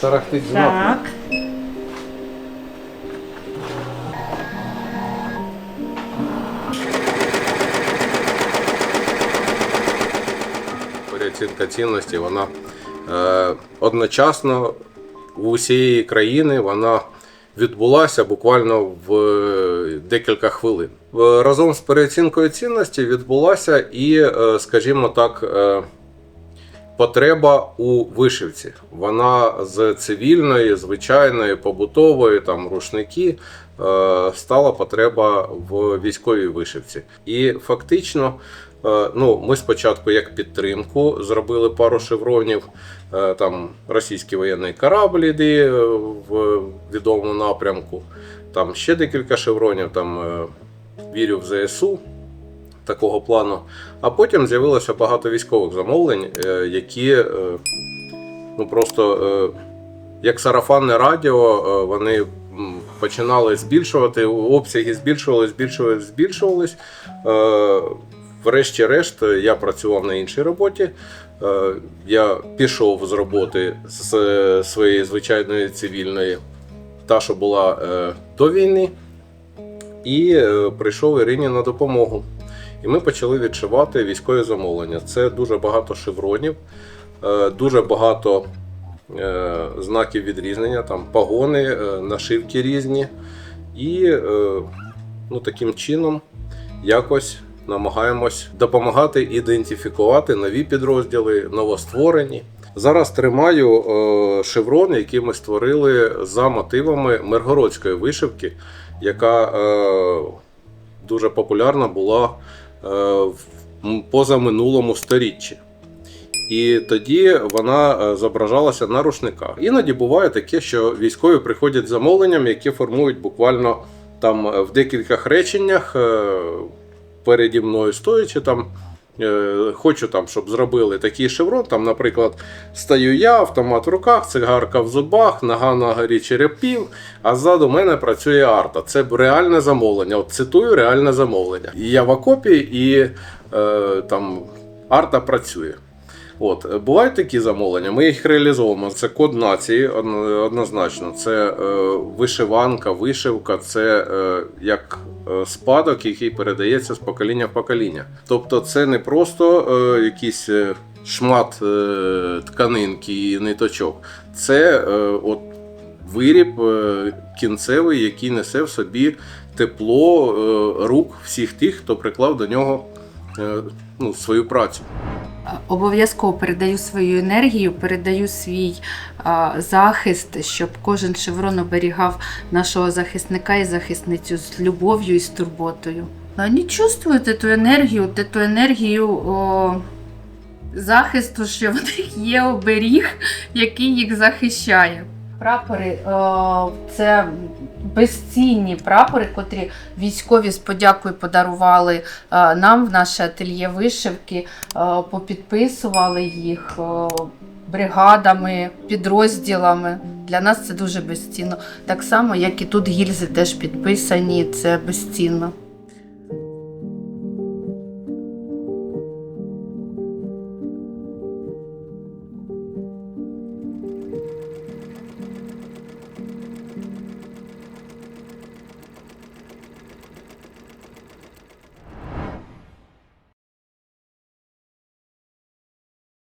тарахтить знатно. Так. Переоцінка цінності, вона е, одночасно у усієї країни вона відбулася буквально в е, декілька хвилин. Е, Разом з переоцінкою цінності відбулася і, е, скажімо так, е, потреба у вишивці. Вона з цивільної, звичайної, побутової, там рушники, е, стала потреба в військовій вишивці. І фактично, е, ну, ми спочатку як підтримку зробили пару шевронів. Е, Там російський воєнний корабль іде е, в відомому напрямку. Там ще декілька шевронів, там вірю в ЗСУ такого плану. А потім з'явилося багато військових замовлень, е, які е, ну просто е, як сарафанне радіо, вони починали збільшувати, обсяги збільшувались, збільшувались, збільшувались. Врешті-решт, я працював на іншій роботі. Я пішов з роботи з своєї звичайної цивільної, та, що була до війни, і прийшов Ірині на допомогу. І ми почали відшивати військові замовлення. Це дуже багато шевронів, е, дуже багато е, знаків відрізнення, там погони, е, нашивки різні. І ну, таким чином якось намагаємось допомагати ідентифікувати нові підрозділи, новостворені. Зараз тримаю шеврон, який ми створили за мотивами миргородської вишивки, яка дуже популярна була в позаминулому сторіччі. І тоді вона е, зображалася на рушниках. Іноді буває таке, що військові приходять з замовленням, які формують буквально там е, в декількох реченнях е, переді мною стоячи там. Е, Хочу там, щоб зробили такий шеврон. Там, наприклад, стою я, автомат в руках, цигарка в зубах, нога на горі черепів, а ззаду мене працює арта. Це реальне замовлення. От цитую реальне замовлення. І я в окопі, і е, там арта працює. От, е, бувають такі замовлення, ми їх реалізовуємо. Це код нації, однозначно. Це е, вишиванка, вишивка, це е, як е, спадок, який передається з покоління в покоління. Тобто, це не просто е, якийсь е, шмат е, тканинки і ниточок, це е, от виріб е, кінцевий, який несе в собі тепло е, рук всіх тих, хто приклав до нього е, ну, свою працю. Обов'язково передаю свою енергію, передаю свій захист, щоб кожен шеврон оберігав нашого захисника і захисницю з любов'ю і з турботою. Вони чувствують ту енергію, ти ту енергію о, захисту, що в них є оберіг, який їх захищає. Прапори це безцінні прапори, котрі військові з подякою подарували е, нам в наше ательє вишивки, е, попідписували їх е, бригадами, підрозділами. Для нас це дуже безцінно. Так само, як і тут гільзи теж підписані, це безцінно.